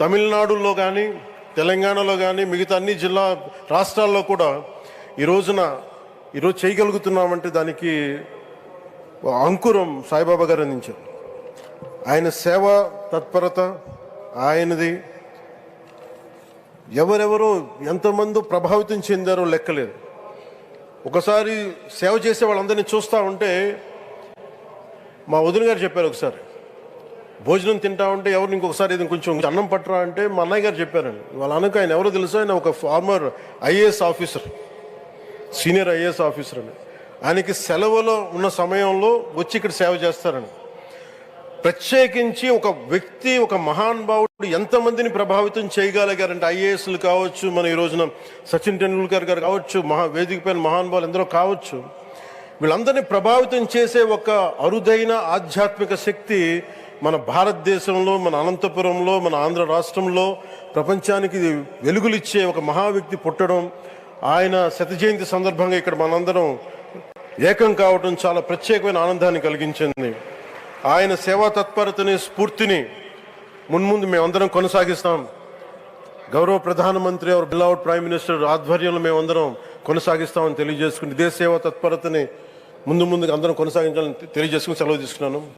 తమిళనాడులో కానీ తెలంగాణలో కానీ మిగతా అన్ని జిల్లా రాష్ట్రాల్లో కూడా ఈ రోజున ఈరోజు చేయగలుగుతున్నామంటే దానికి అంకురం సాయిబాబా గారు అందించారు. ఆయన సేవ తత్పరత ఆయనది ఎవరెవరో ఎంతమంది ప్రభావితం చెందారో లెక్కలేదు. ఒకసారి సేవ చేసే వాళ్ళందరినీ చూస్తూ ఉంటే మా వదిన గారు చెప్పారు ఒకసారి భోజనం తింటా ఉంటే ఎవరు ఇంకొకసారి ఇది కొంచెం అన్నం పట్టరా అంటే మా అన్నయ్య గారు చెప్పారండి. వాళ్ళ అన్నకు ఆయన ఎవరో తెలుసు ఆయన ఒక former IAS officer senior IAS officer అని ఆయనకి సెలవులో ఉన్న సమయంలో వచ్చి ఇక్కడ సేవ చేస్తారని ప్రత్యేకించి ఒక వ్యక్తి ఒక మహానుభావుడు ఎంతమందిని ప్రభావితం చేయగలిగారంటే ఐఏఎస్లు కావచ్చు మన ఈ రోజున సచిన్ టెండూల్కర్ గారు కావచ్చు మహా వేదికపైన మహానుభావులు ఎందరో కావచ్చు వీళ్ళందరినీ ప్రభావితం చేసే ఒక అరుదైన ఆధ్యాత్మిక శక్తి మన భారతదేశంలో మన అనంతపురంలో మన ఆంధ్ర రాష్ట్రంలో ప్రపంచానికి వెలుగులిచ్చే ఒక మహా వ్యక్తి పుట్టడం ఆయన శత జయంతి సందర్భంగా ఇక్కడ మనందరం ఏకం కావడం చాలా ప్రత్యేకమైన ఆనందాన్ని కలిగించింది. ఆయన సేవా తత్పరతని స్ఫూర్తిని మున్ముందు మేమందరం కొనసాగిస్తాం. గౌరవ ప్రధానమంత్రి అవర్ బిలౌడ్ ప్రైమ్ మినిస్టర్ ఆధ్వర్యంలో మేమందరం కొనసాగిస్తామని తెలియజేసుకుని ఇదే సేవా తత్పరతని ముందు ముందు అందరం కొనసాగించాలని తెలియజేసుకుని సెలవు తీసుకున్నాను.